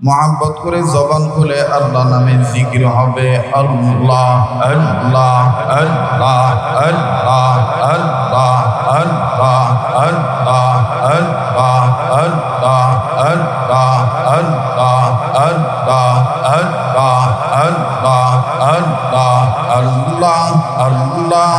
মোহাব্বত করে জবান খুলে আল্লাহ নামে জিকির হবে আল্লাহ আল্লাহ আল্লাহ আল্লাহ আল্লাহ আল্লাহ আল্লাহ আল্লাহ আল্লাহ আল্লাহ আল্লাহ আল্লাহ আল্লাহ আল্লাহ আল্লাহ আল্লাহ আল্লাহ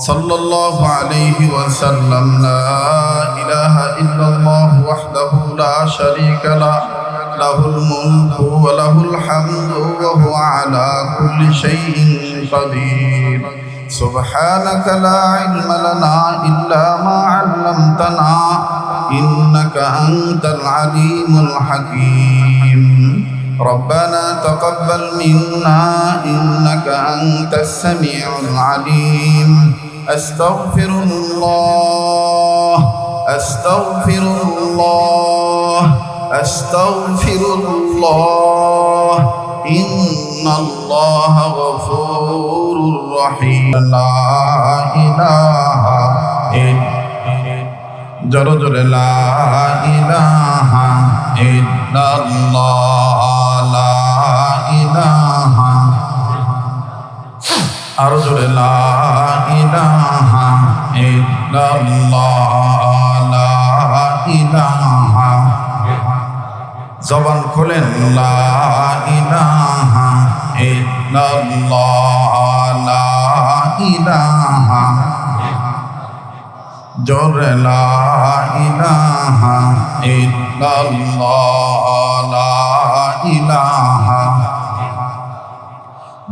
صلى الله عليه وسلم لا إله إلا الله وحده لا شريك له له الملك وله الحمد وهو على كل شيء قدير سبحانك لا علم لنا إلا ما علمتنا إنك أنت العليم الحكيم ربنا تقبل منا إنك أنت السميع العليم أستغفر الله أستغفر الله أستغفر الله إن الله غفور رحيم لا إله إلا জোরে জোরে লা ইলাহা ইল্লাল্লাহ লা ইলাহা আরও জোরে লা ইলাহা ইল্লাল্লাহ, লা ইলাহা। জবান খোলেন, লা ইলাহা ইল্লাল্লাহ, লা ইলাহা। জোরে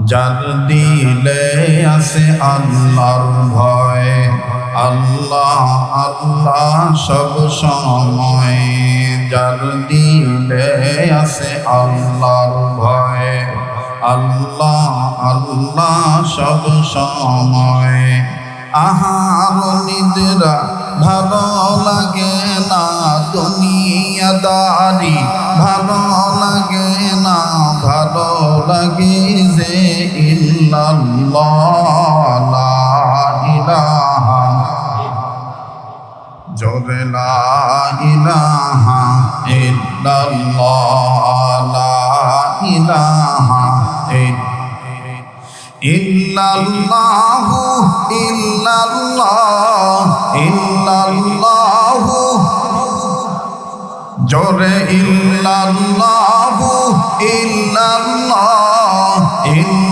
যার দিলে আছে আল্লাহর ভয়। আল্লাহ আল্লাহ সব সময়। যার দিলে আছে আল্লাহর ভয়। আল্লাহ আল্লাহ সব সময়। আহার নিদ্রা ভালো লাগে না, দুনিয়াদারি ভালো লাগে যে জোরে ইলাহা ইলাহা ইল্লাল্লাহু ইল্লাল্লাহ ইল্লাল্লাহু জোরে ইল্লাল্লাহু ইল্লাল্লাহ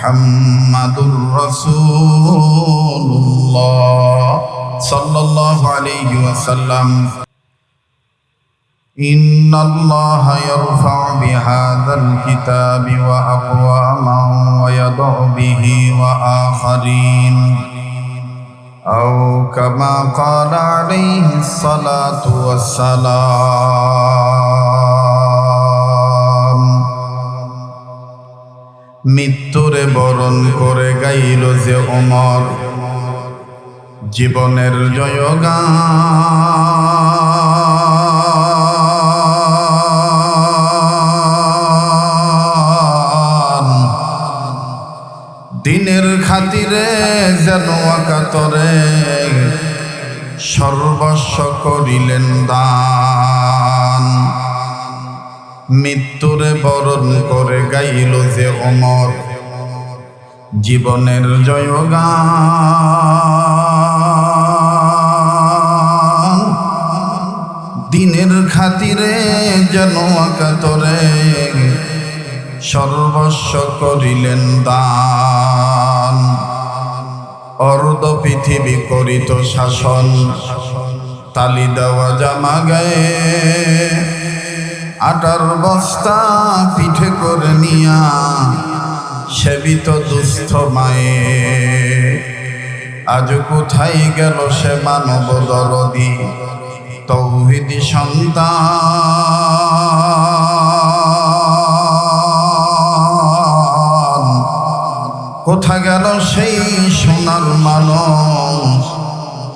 محمد رسول الله صلى الله عليه وسلم إن الله يرفع بهذا الكتاب وأقواما ويضع به وآخرين أو كما قال عليه الصلاة والسلام মৃত্যুরে বরণ করে গাইল যে অমর। জীবনের জয়গান। দিনের খাতিরে যেন আকাতরে সর্বস্ব করিলেন দান। মৃত্যুরে বরণ করে গাইল যে অমর। জীবনের জয়গান। দিনের খাতিরে যেন কাতরে সর্বস্ব করিলেন দান। অর্ধ পৃথিবী করিত শাসন, তালি দেওয়া জামা গায়ে আটার বস্তা পিঠে করে নিয়া সেবিত দুস্থ মায়ে। আজ কোথায় গেল সে মানব দরদি? তৌহিদি সন্তান। কোথা গেল সেই সোনার মানুষ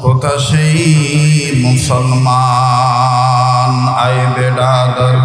কোথা সেই মুসলমান? আয় বেড়াদর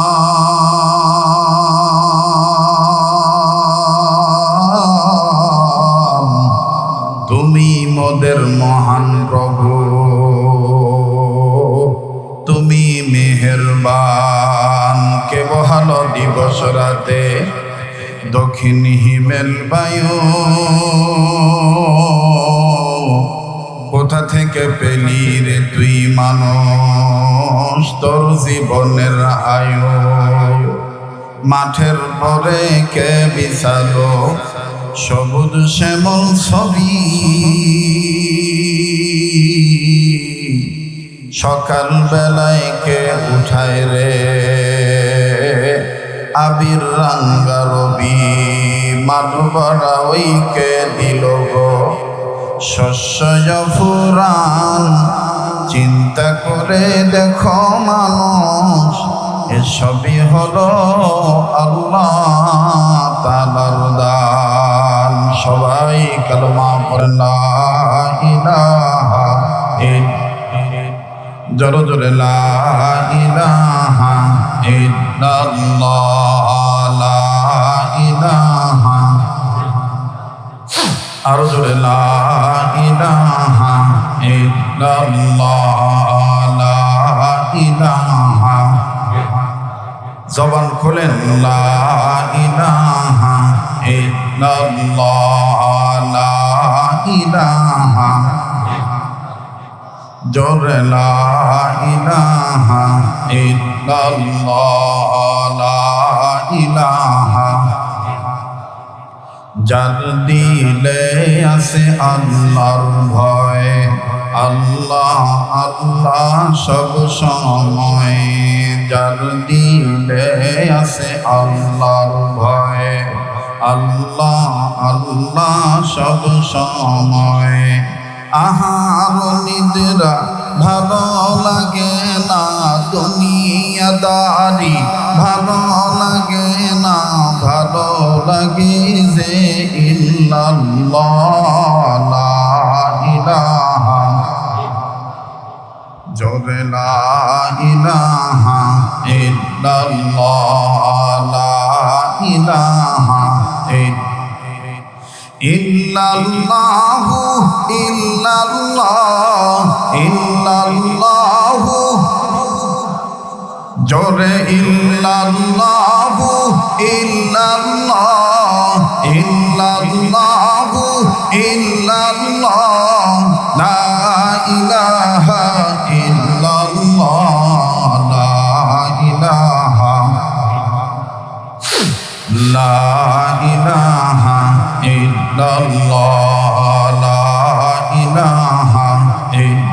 দিবস রাতে দক্ষিণ হিমেল বায়ু। কোথা থেকে পেলি রে তুই মানুষ? তোর জীবনের আয়ু। মাঠের পরে কে বিছালো? সবুজ শ্যামল ছবি। সকাল বেলায় কে উঠায় রে? আবির রাঙ্গা রবি মাধবরা ওই কে দিল গো। শস্য ফুরান, চিন্তা করে দেখো মানুষ, এসবই হলো আল্লাহ তালার দান। সবাই কালমা পড়েন লা ইলাহা ইল্লাল্লাহ। জোর, জোরে, লা ইলাহা ইল্লাল্লাহ। আরও জোরে লা ইলাহা ইল্লাল্লাহ, লা ইলাহা জবান খোলেন, লা ইলাহা ইল্লাল্লাহ, লা ইলাহা। জোরে লা ইলাহা ইল্লাল্লাহ, লা ইলাহা। যার দিলে আছে আল্লাহর ভয়। আল্লাহ আল্লাহ সব সময়। যার দিলে আছে আল্লাহর ভয়। আল্লাহ আল্লাহ সব সময়। আহার নিদ্রা ভালো লাগে না, দুনিয়াদারি ভালো লাগে না। লাগে যে জোরে লা ইলাহা ইল্লাল্লাহ লা ইলাহা ইল্লাল্লাহু ইল্লাল্লাহ ইল্লাল্লাহু জোরে ইল্লাল্লাহ